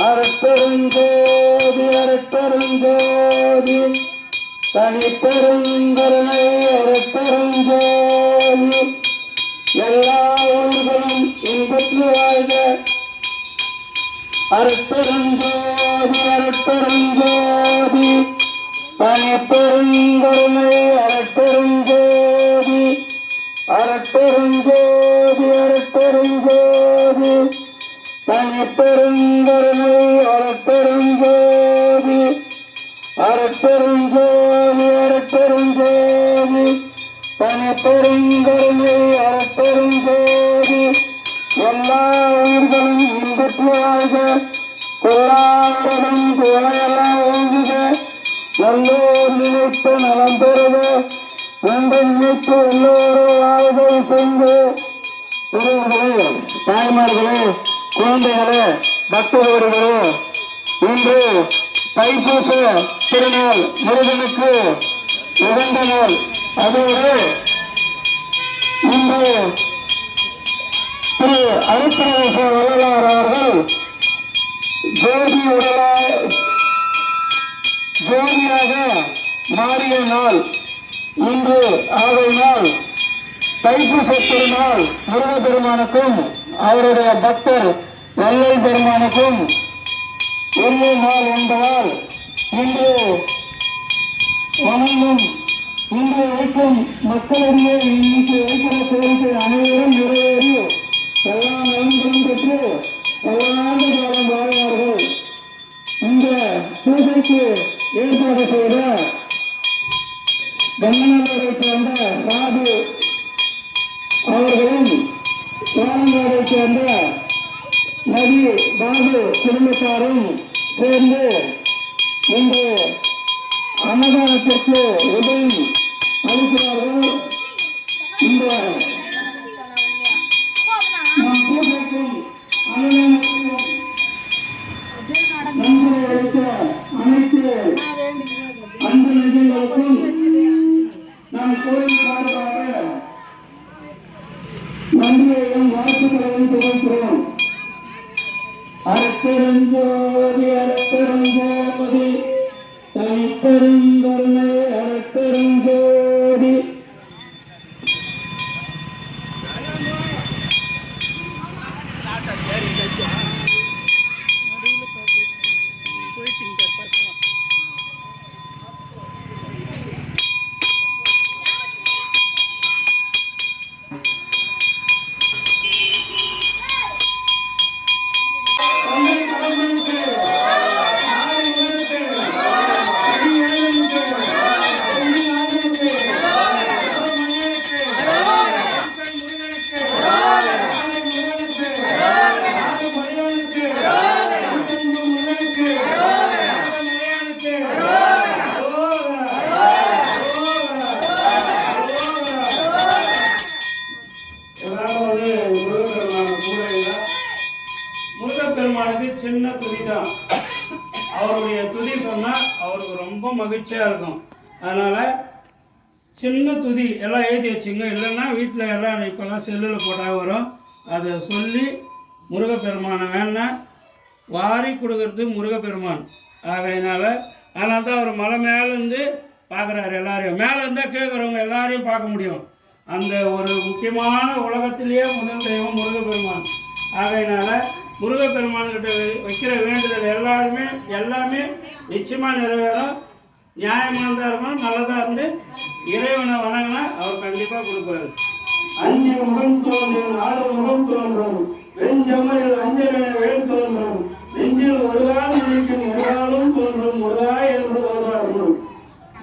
அருட்பெருஞ்சோதி அருட்பெருஞ்சோதி தனிப்பெருங்கருணை அருட்பெருஞ்சோதி எல்லா ஊர்களும் இன்பற்று வாழ்க. அருட்பெருஞ்சோதி அருட்பெருஞ்சோதி தனிப்பெருங்கருணை அருட்பெருஞ்சோதி அருட்பெருஞ்சோதி அருட்பெருஞ்சோதி தனிப்பெருங்கருணை அருட்பெருஞ்சோதி அருட்பெருஞ்சோதி அருட்பெருஞ்சோதி தனிப்பெருங்கருணை அருட்பெருஞ்சோதி எல்லா உயிர்களும் இன்பற்று வாழ்க. கொள்ளாண்டதும் குறையெல்லாம் ஓங்குக. நல்லோர் நினைத்து நலம் பெறுக. நினைத்து எல்லோரும் வாழ்வை சென்று பெரியவர்களே தாய்மார்களே குழந்தைகளே பக்தர்களே இன்று தைப்பூச திருநாள் முருகனுக்கு உகந்த நாள். அதோடு இன்று திரு அருப்பிரவேச வள்ளலார் அவர்கள் ஜோதி உடலா ஜோதியாக மாறிய நாள். இன்று ஆகையினால் தைப்பூச திருநாள் முருக பெருமானுக்கும் அவருடைய பக்தர் வெள்ளை பெருமானுக்கும் உரிய நாள் என்பதால் இன்று வணங்கும் இன்று வைக்கும் மக்களிடையே இன்னைக்கு வைக்கிற கோரிக்கை அனைவரும் நிறைவேறி எல்லா நலன்களும் பெற்று பல்லாண்டு காலம் வாழ்வார்கள். இந்த பூஜைக்கு ஏற்பாடு செய்த கங்கநாதரை சேர்ந்த சாது அவர்களும் சாரங்காரை சேர்ந்த நதி பாபு குடும்பத்தாரும் சேர்ந்து இன்று அன்னதானத்திற்கு உதவி அளிக்கிறார்கள். இந்த തനിപ്പറം ജോതി അത്തരം ജോതി തനിപ്പറം ரொம்ப மகிழ்ச்சியாக இருக்கும். அதனால் சின்ன துதி எல்லாம் எழுதி வச்சுங்க. இல்லைன்னா வீட்டில் எல்லாம் இப்போல்லாம் செல்லில் போட்டால் வரும். அதை சொல்லி முருகப்பெருமானை வேணா வாரி கொடுக்கறது முருகப்பெருமான். ஆகையினால அதனால தான் அவர் மலை மேலேருந்து பார்க்குறாரு எல்லாரையும். மேலே இருந்தால் கேட்குறவங்க எல்லாரையும் பார்க்க முடியும். அந்த ஒரு முக்கியமான உலகத்திலேயே முதல் தெய்வம் முருகப்பெருமான். ஆகையினால முருகப்பெருமான்கிட்ட வைக்கிற வேண்டுதல் எல்லாருமே எல்லாமே நிச்சயமாக நிறைவேறும். நியாயமானதாக இருக்கணும் நல்லதாக இருந்து இறைவனை வணங்கினா அவர் கண்டிப்பாக கொடுப்பாரு. அஞ்சு முகம் தோன்றும் ஆறு முகம் தோன்றும் வெஞ்சமையில் அஞ்சலென வேல் தோன்றும் நெஞ்சில் ஒரு கால் நினைக்கும் ஒரு காலும் தோன்றும் முருகாய் என்று தோன்றார்கள்.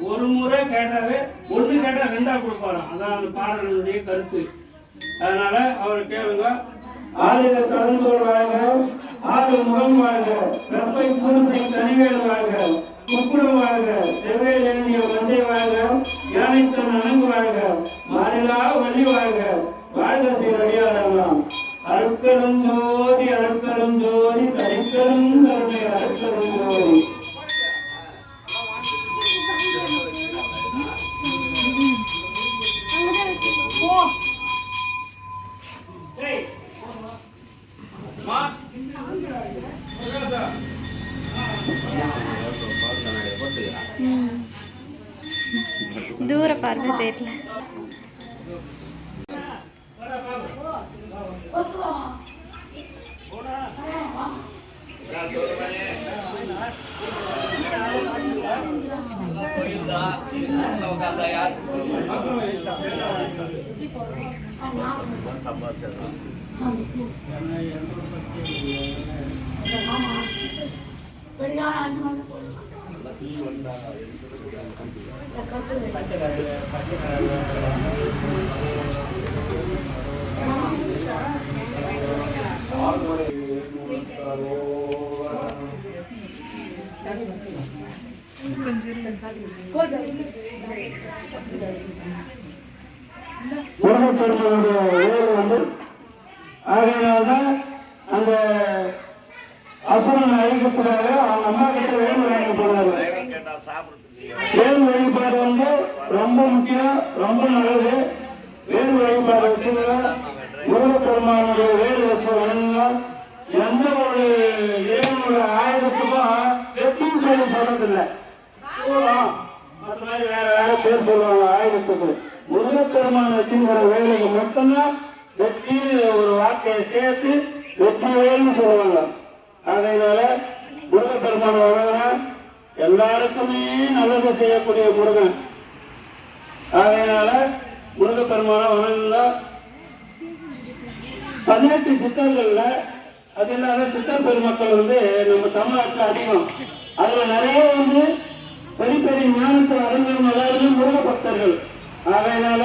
ஒரு முறை கேட்டாவே ஒன்று கேட்டால் ரெண்டாக கொடுப்பாராம். அதான் அந்த பாடலுடைய கருத்து. அதனால அவர் கேளுங்க. ஆறில கலந்தோர் வாழ்க ஆறு முகம் வாழ்க வெப்பை பூசை தனிவேல் வாழ்க. குக்குடம் வாழ்க செவ்வேல் ஏந்திய மஞ்சை வாழ்க யானைத்தன் அணங்கு வாழ்க மாறிலா வள்ளி வாழ்க வாழ்க சீரடியாரெல்லாம் அருட்பெருஞ்சோதி அருட்பெருஞ்சோதி தனிப்பெரும் பாருங்க தெரியல. சம்பாதிச்சு முருகப்பெருமானுடைய வேறு வந்து ஆகையினால்தான் அந்த அசுரன் அழிக்கக்கூடாது அவங்க அம்மா கிட்ட வேல் வாங்க போனாரு வேல் வழிபாடு வந்து ரொம்ப முக்கியம் ரொம்ப நல்லது. வேல் வழிபாடு வச்சுங்க முருகப்பெருமானுடைய வேல் வச்சு வணங்குங்க எந்த ஒரு இறைவனுடைய ஆயுதத்துக்கும் வெற்றின்னு சொல்லி சொல்றதில்லை சூலம் மற்ற மாதிரி வேற வேற பேர் சொல்லுவாங்க ஆயுதத்துக்கு. முருகப்பெருமான் வச்சுங்கிற வேலைக்கு மட்டும்தான் வெற்றி ஒரு வார்த்தையை சேர்த்து வெற்றி வேல்னு சொல்லுவாங்க. அதனால முருகப்பெருமான் வரவங்க எல்லாருக்குமே நல்லது செய்யக்கூடிய முருகன். அதனால முருகப்பெருமான வணங்குங்க. பதினெட்டு சித்தர்கள்ல அது இல்லாத சித்தர் பெருமக்கள் வந்து நம்ம தமிழ்நாட்டில் அதிகம். அதுல நிறைய வந்து பெரிய பெரிய ஞானத்தை அறிஞர்கள் எல்லாருமே முருக பக்தர்கள். ஆகையினால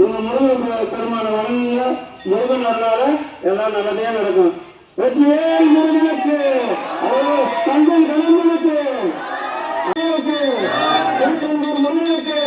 இவங்க முருக பெருமான வணங்குங்க. முருகன் வரலாறு எல்லாம் நல்லதே நடக்கும். வெற்றிவேல் முருகனுக்கு தஞ்சம் கணவனுக்கு முருகனுக்கு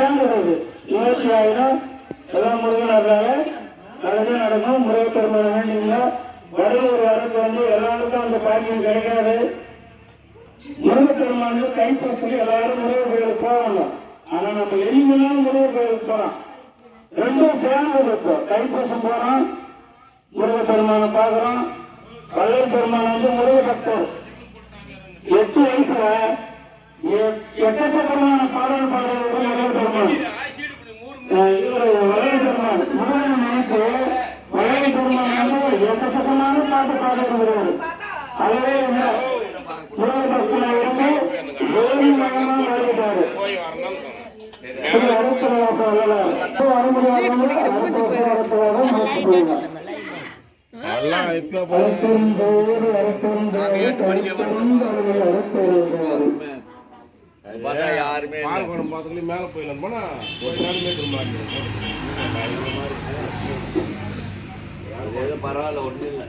எல்லாமே சிறந்தது இருபத்தி ஆயிரம் எல்லாம் முருகனாக நல்லதே நடக்கும். முருகப்பெருமான வேண்டிங்க ஒரு வரக்கு வந்து எல்லாருக்கும் அந்த பாக்கியம் கிடைக்காது. முருகப்பெருமானு கைப்பற்றி எல்லாரும் முருகர் கோயிலுக்கு போவாங்க. ஆனா நம்ம எளிமையான முருகர் கோயிலுக்கு போறோம்? ரெண்டும் சேர்ந்து இருக்கும் தைப்பூசம் போறோம். முருகப்பெருமானை பார்க்கிறோம். வள்ளல் பெருமான் வந்து முருக பக்தர் எட்டு வயசுல எக்கச்சக்கமான பாடல் பாடல்களுடன் மகளிர் பெருமாள் இவர் வளையல் பெருமாள் முதல் மனசு வளையல் பெருமாள் வந்து எக்கச்சக்கமான பாட்டு பாட வருகிறார் அதுவே முதல் பக்கத்தில் இருந்து கோயில் யாருமே இல்லை. பால் குடம் பார்த்துட்டு மேலே போயிடலாம் போனா ஒரு திரும்ப அது ஏதோ பரவாயில்ல ஒன்றும் இல்லை.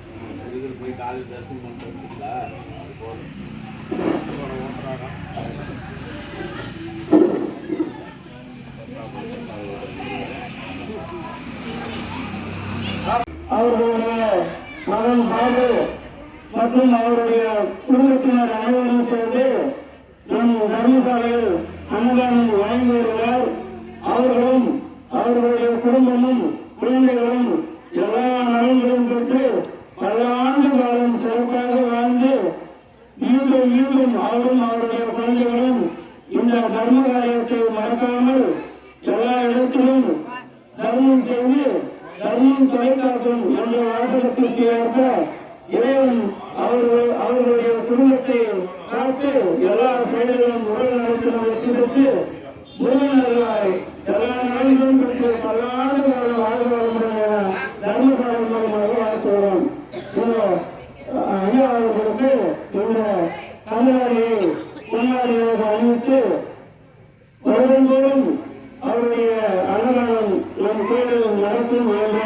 இதுக்கு போய் காலையில் தரிசனம் பண்ணிட்டு வந்துங்களா அது போதும். அவர்களுடைய மகன் பாபு மற்றும் அவருடைய குடும்பத்தினர் அனைவரும் சேர்ந்து நம் தர்மசாலையில் அன்னதானம் வழங்கி வருகிறார் அவர்களும் அவர்களுடைய குடும்பமும் குழந்தைகளும் எல்லா நலன்களும் பெற்று பல ஆண்டு காலம் சிறப்பாக வாழ்ந்து மீண்டும் மீண்டும் அவரும் அவருடைய குழந்தைகளும் இந்த தர்ம காரியத்தை மறக்காமல் எல்லா இடத்திலும் தர்மம் செய்து தர்மம் தொலைக்காக்கும் என்ற வாசகத்திற்கு ஏற்ப இறைவன் அவர்கள் அவர்களுடைய குடும்பத்தை காத்து எல்லா செயல்களும் உடல் நலத்திலும் வெற்றி பெற்று முருகனர்களாய் எல்லா நாடுகளும் பெற்று பல்லாண்டு காலம் வாழ்வார்கள் வாழ்க்கையும் வாழ்ந்த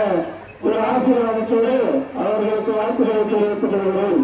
ஒரு ஆசீர்வாதத்தோடு அவர்களுக்கு வாழ்த்துக்களை தெரிவித்துக் கொள்கிறேன்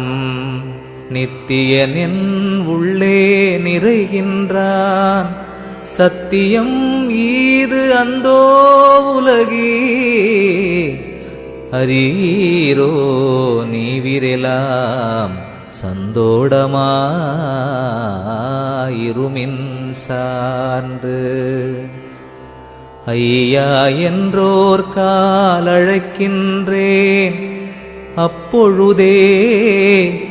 நித்தியனின் உள்ளே நிறைகின்றான். சத்தியம் ஈது அந்தோ உலகி. அரீரோ நீவிரெலாம். சந்தோடமாயிருமின் சார்ந்து ஐயா என்றோர் காலழைக்கின்றேன். அப்பொழுதே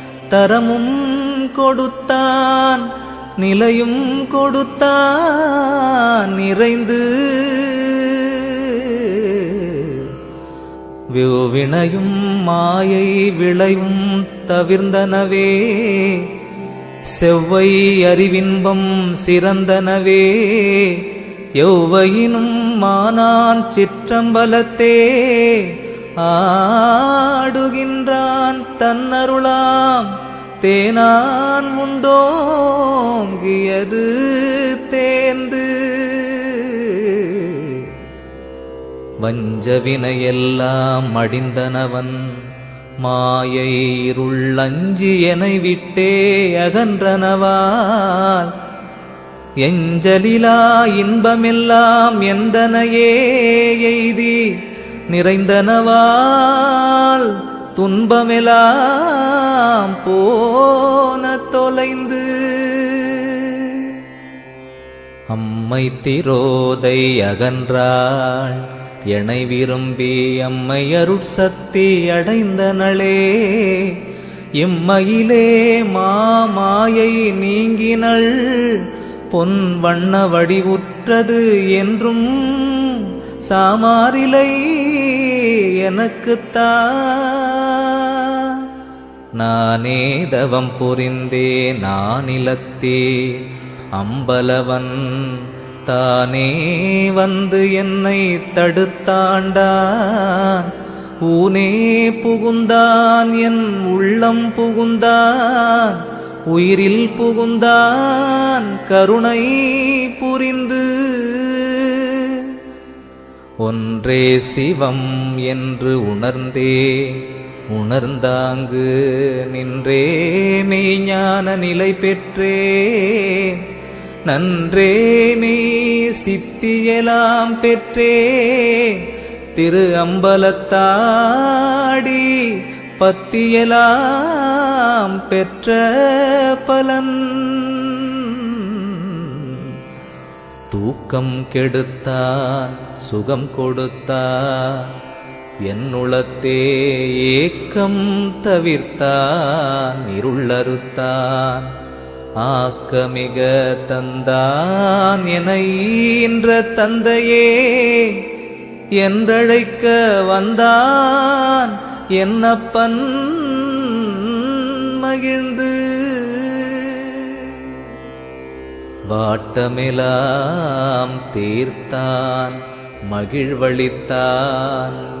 தரமும் கொடுத்தான் நிலையும் கொடுத்தான் நிறைந்து வினையும் மாயை விளையும் தவிர்ந்தனவே செவ்வை அறிவின்பம் சிறந்தனவே எவ்வையினும் மானான் சிற்றம்பலத்தே ஆடுகின்றான் தன்னருளாம். தேனான் உண்டோங்கியது தேர்ந்து. வஞ்சவினையெல்லாம் மடிந்தனவன் மாயை இருள்ளஞ்சி என விட்டே அகன்றனவால் எஞ்சலிலா இன்பமெல்லாம் என்றனையே எய்தி நிறைந்தனவால் துன்பமெலாம் போன தொலைந்து. அம்மை திரோதை அகன்றாள் எனை விரும்பி அம்மை அருட்சக்தி அடைந்தனளே. இம்மையிலே மாமாயை நீங்கினள் பொன் வண்ண வடிவுற்றது என்றும் சாமாரிலை எனக்குத்தான் நானே தவம் புரிந்தே நானிலத்தே அம்பலவன் தானே வந்து என்னை தடுத்தாண்டான். ஊனே புகுந்தான் என் உள்ளம் புகுந்தான். உயிரில் புகுந்தான் கருணை புரிந்து. ஒன்றே சிவம் என்று உணர்ந்தே. உணர்ந்தாங்கு நின்றே மெய்ஞான நிலை பெற்றே நன்றே மெய் சித்தியலாம் பெற்றே திரு அம்பலத்தாடி பத்தியலாம் பெற்ற பலன். தூக்கம் கெடுத்தான் சுகம் கொடுத்தான் என்னுளத்தே ஏக்கம் தவிர்த்தான் இருளறுத்தான். ஆக்கமிக தந்தான் என்ற தந்தையே என்றழைக்க வந்தான் என்னப்பன் மகிழ்ந்து. வாட்டமெலாம் தீர்த்தான் மகிழ்வளித்தான்.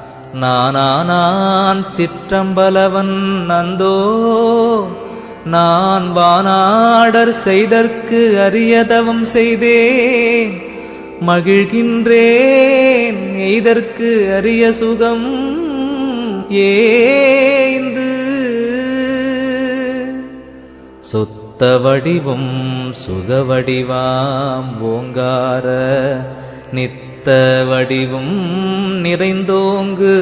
நானானான் சிற்றம்பலவன் நந்தோ நான் வானாடர் செய்தற்கு அரியதவம் செய்தேன். மகிழ்கின்றேன் எய்தற்கு அரிய சுகம் ஏந்து சுத்த வடிவும் சுகவடிவாம் ஓங்கார சித்த வடிவும் நிறைந்தோங்கு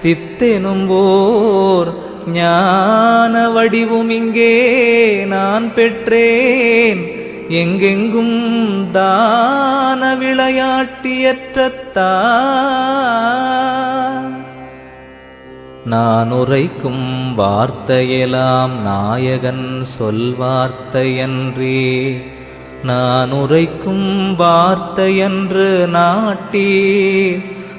சித்தெனும் ஓர் ஞான வடிவும் இங்கே நான் பெற்றேன். எங்கெங்கும் தான விளையாட்டியற்றத்தான் நான் உரைக்கும் வார்த்தையெல்லாம் நாயகன் சொல் வார்த்தையன்றே. நான் உரைக்கும் வார்த்தையன்று நாட்டி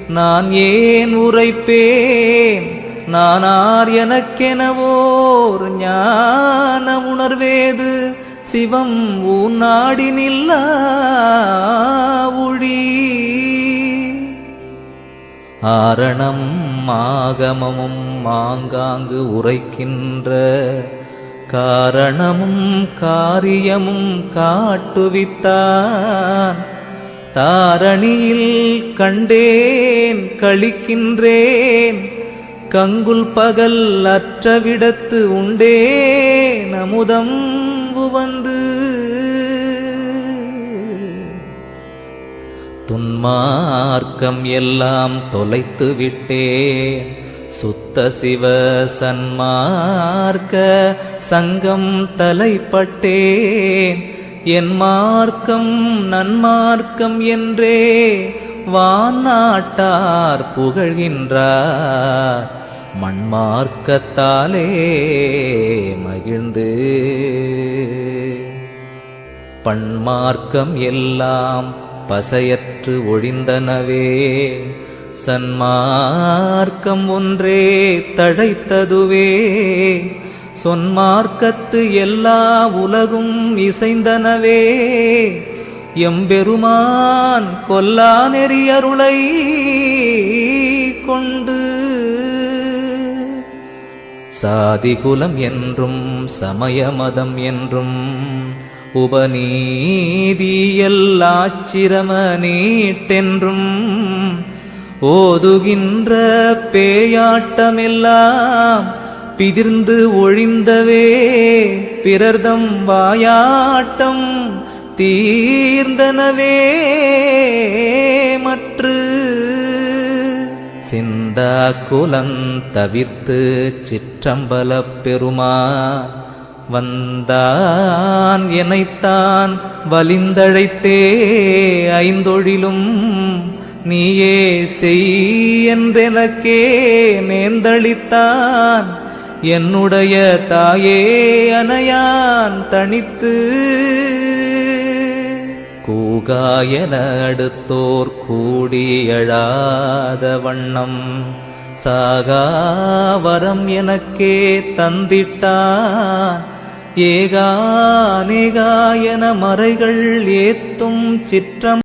நான் ஏன் உரைப்பேன்? நானார் எனக்கெனவோர் ஞான உணர்வேது? சிவம் ஊநாடி நில்லா ஒழி. ஆரணம் ஆகமமும் மாங்காங்கு உரைக்கின்ற காரணமும் காரியமும் காட்டுவித்தான். தாரணியில் கண்டேன் கழிக்கின்றேன் கங்குல் பகல் அற்றவிடத்து உண்டே நமுதம் உவந்து துன்மார்க்கம் எல்லாம் தொலைத்து விட்டேன் சுத்த சிவ சன்மார்க்க சங்கம் தலைப்பட்டேன். என் மார்க்கம் நன்மார்க்கம் என்றே வாநாட்டார் புகழ்கின்றார். மண்மார்க்கத்தாலே மகிழ்ந்து. பண்மார்க்கம் எல்லாம் பசையற்று ஒழிந்தனவே. சன்மார்க்கம் ஒன்றே தழைத்ததுவே. சொன்மார்க்கத்து எல்லா உலகும் இசைந்தனவே. எம்பெருமான் கொல்லா நெறியருளை கொண்டு. சாதி குலம் என்றும் சமய மதம் என்றும் உபநீதியல்லாச்சிரம நீட்டென்றும் ஓதுகின்ற பேயாட்டமெல்லாம் பிதிர்ந்து ஒழிந்தவே. பிறர்தம் வாயாட்டம் தீர்ந்தனவே. மற்று சிந்தா குலந்தவிர்த்து சிற்றம்பலப் பெருமா. வந்தான் எனைத்தான் வலிந்தழைத்தே ஐந்தொழிலும் நீயே செய் என்றெனக்கே நேர்ந்தளித்தான். என்னுடைய தாயே அனையான் தனித்து. கூகாயன அடுத்தோர் கூடி வண்ணம். சாகாவரம் எனக்கே தந்திட்டான். ஏகானேகாயன மறைகள் ஏத்தும் சிற்றம்